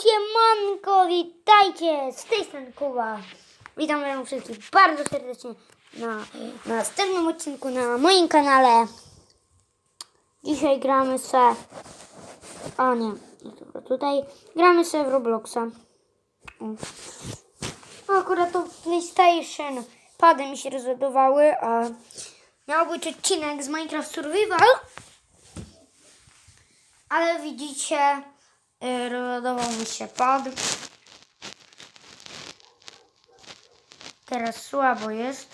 Siemanko, witajcie! Z tej strony Kuba. Witam was wszystkich bardzo serdecznie na, na następnym odcinku na moim kanale. Dzisiaj gramy se... A nie, dobra, tutaj gramy se w Robloxa. Akurat to PlayStation pady mi się rozładowały, a miał być odcinek z Minecraft Survival. Ale widzicie, rozładował mi się pad. Teraz słabo jest.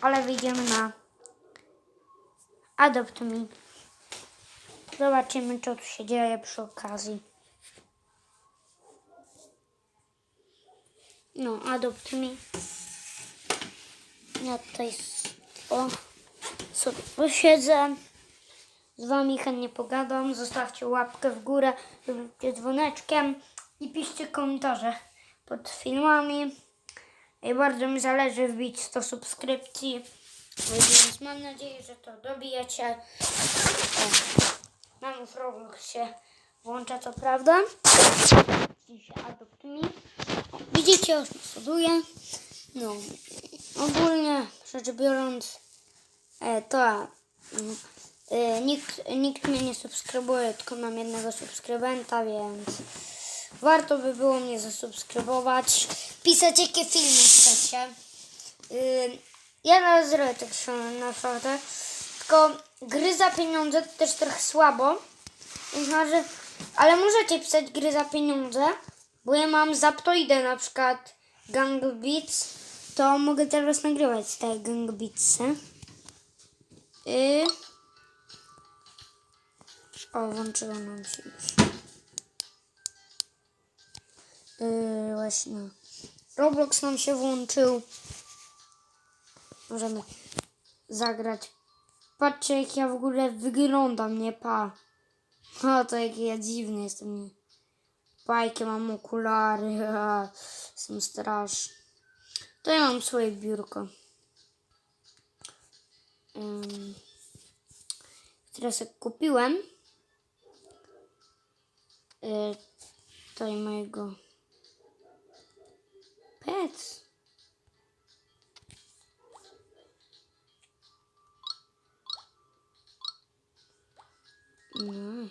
Ale wyjdziemy na Adopt Me. Zobaczymy, co tu się dzieje przy okazji. No, Adopt Me. Ja tutaj o, sobie posiedzę. Z wami chętnie pogadam. Zostawcie łapkę w górę, róbcie dzwoneczkiem i piszcie komentarze pod filmami. I bardzo mi zależy wbić 100 subskrypcji. Więc mam nadzieję, że to dobijecie. O, nam w Roblox się włącza, co prawda. Dzisiaj Widzicie, już. No, ogólnie rzecz biorąc, e, to e, nikt, nikt mnie nie subskrybuje, tylko mam jednego subskrybenta, więc warto by było mnie zasubskrybować. Pisać jakie filmy chcecie. Y, ja na zrobię tak się naprawdę. Tylko gry za pieniądze to też trochę słabo. Może, ale możecie pisać gry za pieniądze, bo ja mam Zaptoidę na przykład Gang Beats, to mogę teraz nagrywać te Gang Beatsy. Y... O, włączyło nam się już. Yy, właśnie. Roblox nam się włączył. Możemy zagrać. Patrzcie, jak ja w ogóle wyglądam, nie pa. O, to jaki ja dziwny jestem. nie. Pa, jakie mam okulary. Jestem straszny. To ja mam swoje biurko. Ym, Teraz jak kupiłem. Yy, tutaj mojego pec. No.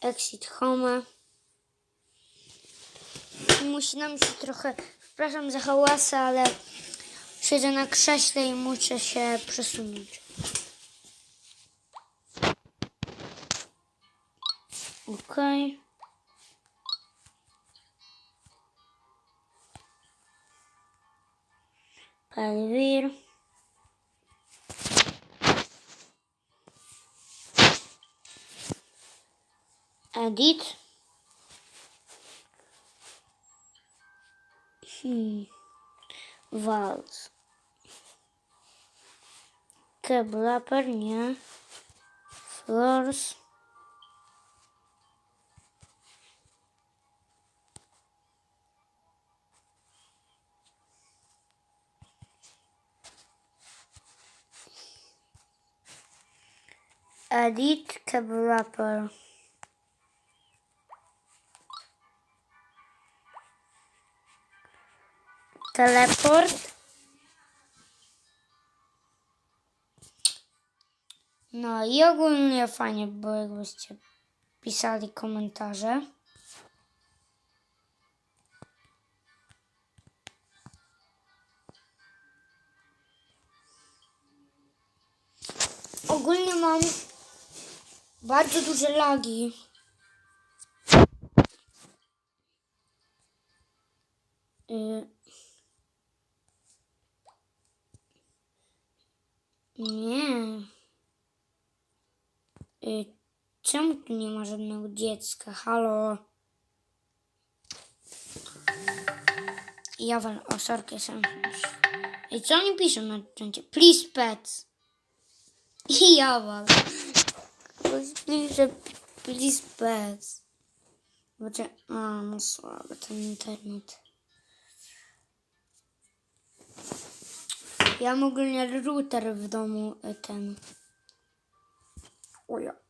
Exit home. Musi nam się trochę, przepraszam za hałasy, ale siedzę na krześle i muszę się przesunąć. Okej. Palwir. Edit. Hmm. Waltz. Keblaper, nie. Floors. Edit Keblaper. Teleport. No i ogólnie fajnie by było, jakbyście pisali komentarze. Ogólnie mam bardzo duże lagi. Y, Nie. Y, Czemu tu nie ma żadnego dziecka? Halo. Ja wal o sorkę sam. I co oni piszą na czacie? Please pets. I ja pisze please pets. Znaczy, a no słaby ten internet. Ja mam ogólnie router w domu y, ten. O ja.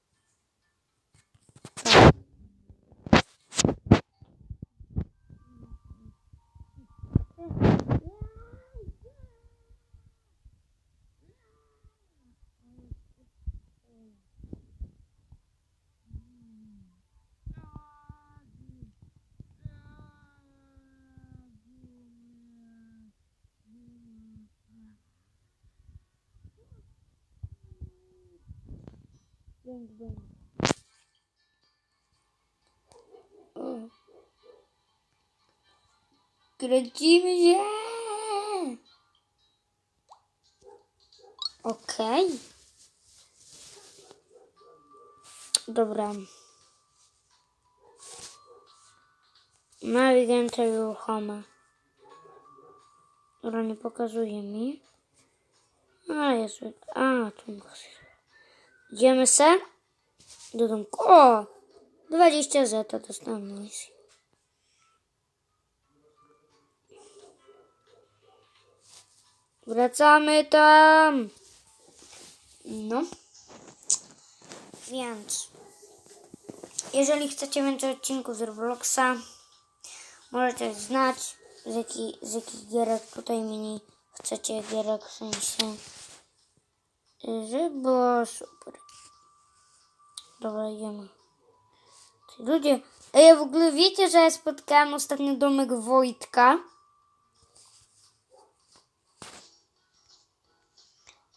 O. Kręcimy się! Okej. Dobra. Nawigacja ruchoma. Dobra, nie pokazuje mi. A, jest. A, tu muszę. Idziemy se do domku. O! 20 zeta dostałem misję. Wracamy tam. No. Więc jeżeli chcecie więcej odcinków z Robloxa, możecie znać z, jaki, z jakich gierek tutaj mini chcecie gierek w sensie. Żeby było super. Dobra. Ci ludzie. Ej, w ogóle wiecie, że ja spotkałem ostatnio domek Wojtka?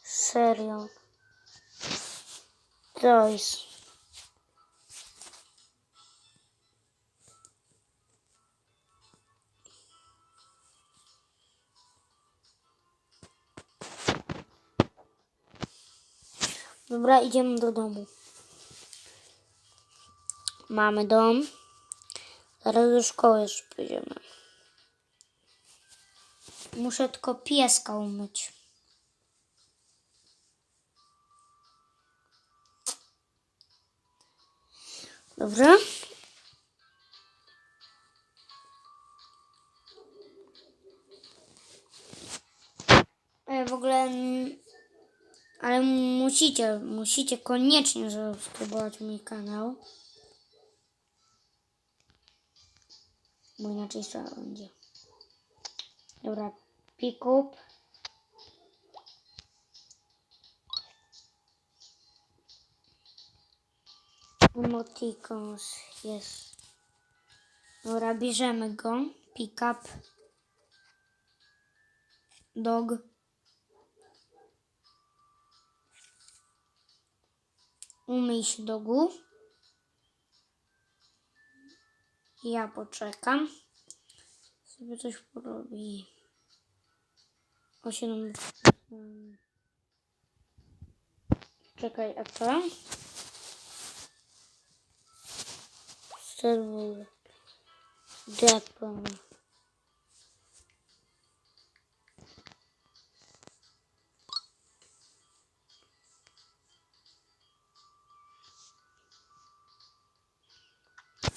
Serio. To jest. Dobra, idziemy do domu. Mamy dom. Zaraz do szkoły jeszcze pójdziemy. Muszę tylko pieska umyć. Dobra. E, W ogóle, mm, ale musicie, musicie koniecznie zasubskrybować mój kanał. Bo inaczej co będzie. Dobra, pick up. Emoticons jest. Dobra, bierzemy go. Pick up. Dog. Umyj się dogu. Ja poczekam. Sobie coś porobi. O 7. Czekaj, a co? Serwer. Depo.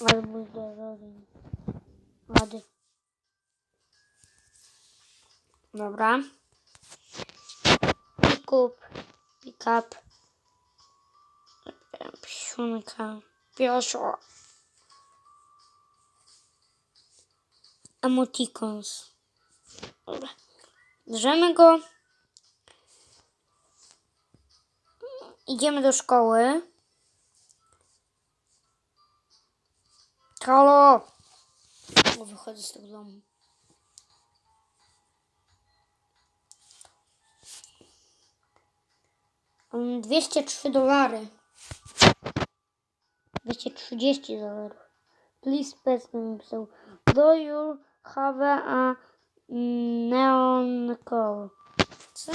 Albo zdrowie. Ładny. Dobra. Pick up. Pick up. Psionka. Pioszo. Emoticons. Dobra. Bierzemy go. Idziemy do szkoły. Halo! O, wychodzę z tego domu. Mam 203 dolary. 230 dolarów. Please pet napisał. Do you have a mm, neon call? Co?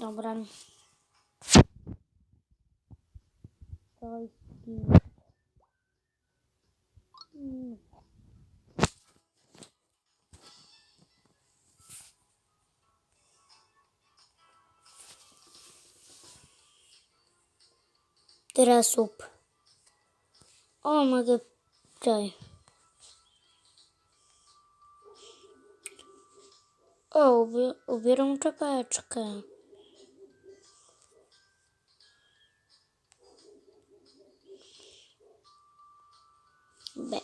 Dobra. Mm. Teraz sup. O, mogę... Czekaj. O, ubie- ubieram czapeczkę. Be.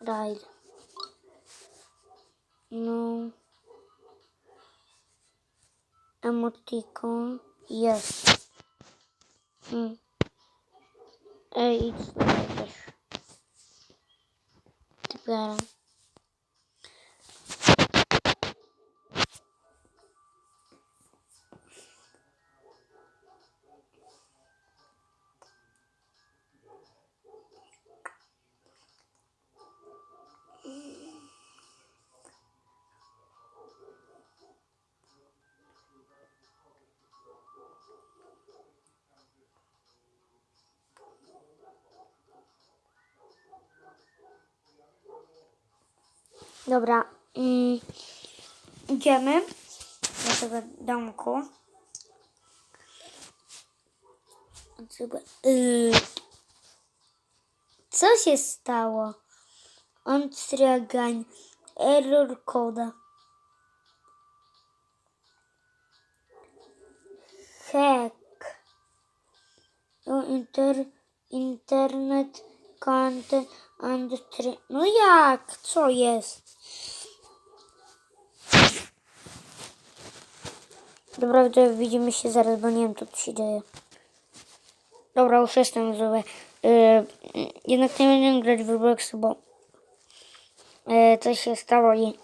Ride. No. Emoticon jest. Hmm. Ej, idź tutaj Dobra. Mm, idziemy do tego domku. Yy, Co się stało? On stragań. Error koda. Hack. No, inter, internet content and tra- No jak? Co jest? Dobra, widzimy się zaraz, bo nie wiem co tu się dzieje. Dobra, już jestem zły. Yy, jednak nie będziemy grać w Roblox, bo yy, coś się stało i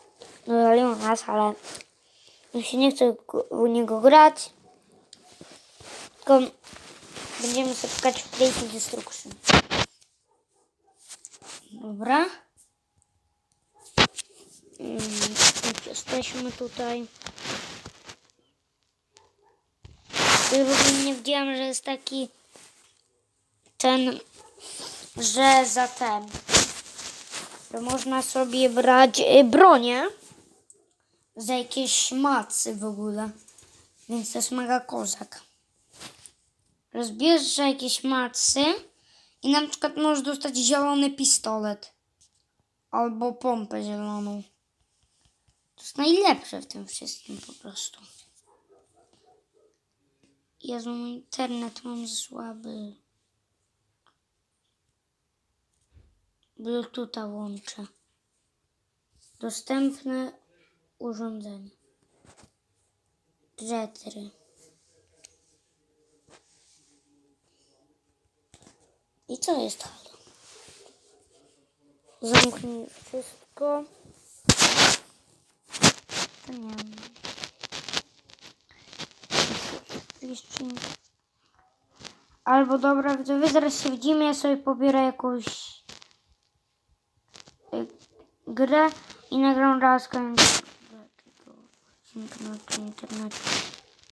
wywaliło nas, ale mi się nie chce u niego grać. Tylko będziemy sobie szukać w Place Destruction. Dobra. Mm, już jesteśmy tutaj. W ogóle nie wiedziałam, że jest taki ten, że za ten, że można sobie brać y, bronię za jakieś macy w ogóle. Więc to jest mega kozak. Rozbierz jakieś macy i na przykład możesz dostać zielony pistolet. Albo pompę zieloną. To jest najlepsze w tym wszystkim po prostu. Jezu, mój internet mam słaby. Bluetootha łączę. Dostępne urządzenie. Retry. I co jest halo? Zamknij wszystko. To nie wiem. Albo dobra, widzowie, zaraz się widzimy. Ja sobie pobiorę jakąś y, grę i nagram raz koniec tego odcinka na internecie.